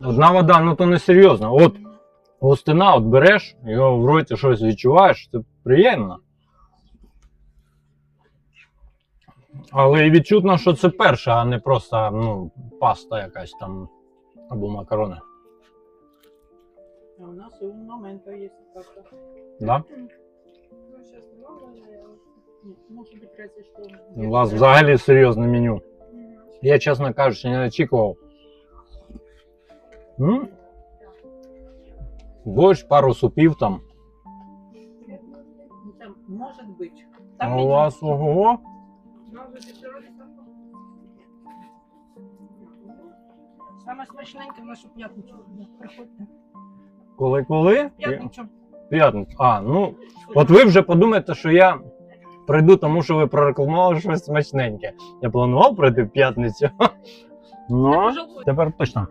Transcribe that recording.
Одна вода, ну то не серйозно. От густина, от береш, його в роті щось відчуваєш, це приємно. Але і відчутно, що це перша, а не просто ну, паста якась там або макарони. А у нас и un momento есть как-то. Да? Ну, что... У вас взагалі серйозне меню. Я, чесно кажучи, не очікував. М? Борщ, пару супів там. Ну, там, может быть. А у вас ого. Саме смачненьке в нашу п'ятницю. Приходьте. Коли-коли? П'ятницю. П'ятницю. А, ну, от ви вже подумаєте, що я прийду, тому що ви прорекламували щось смачненьке. Я планував прийти в п'ятницю. Ну, тепер точно.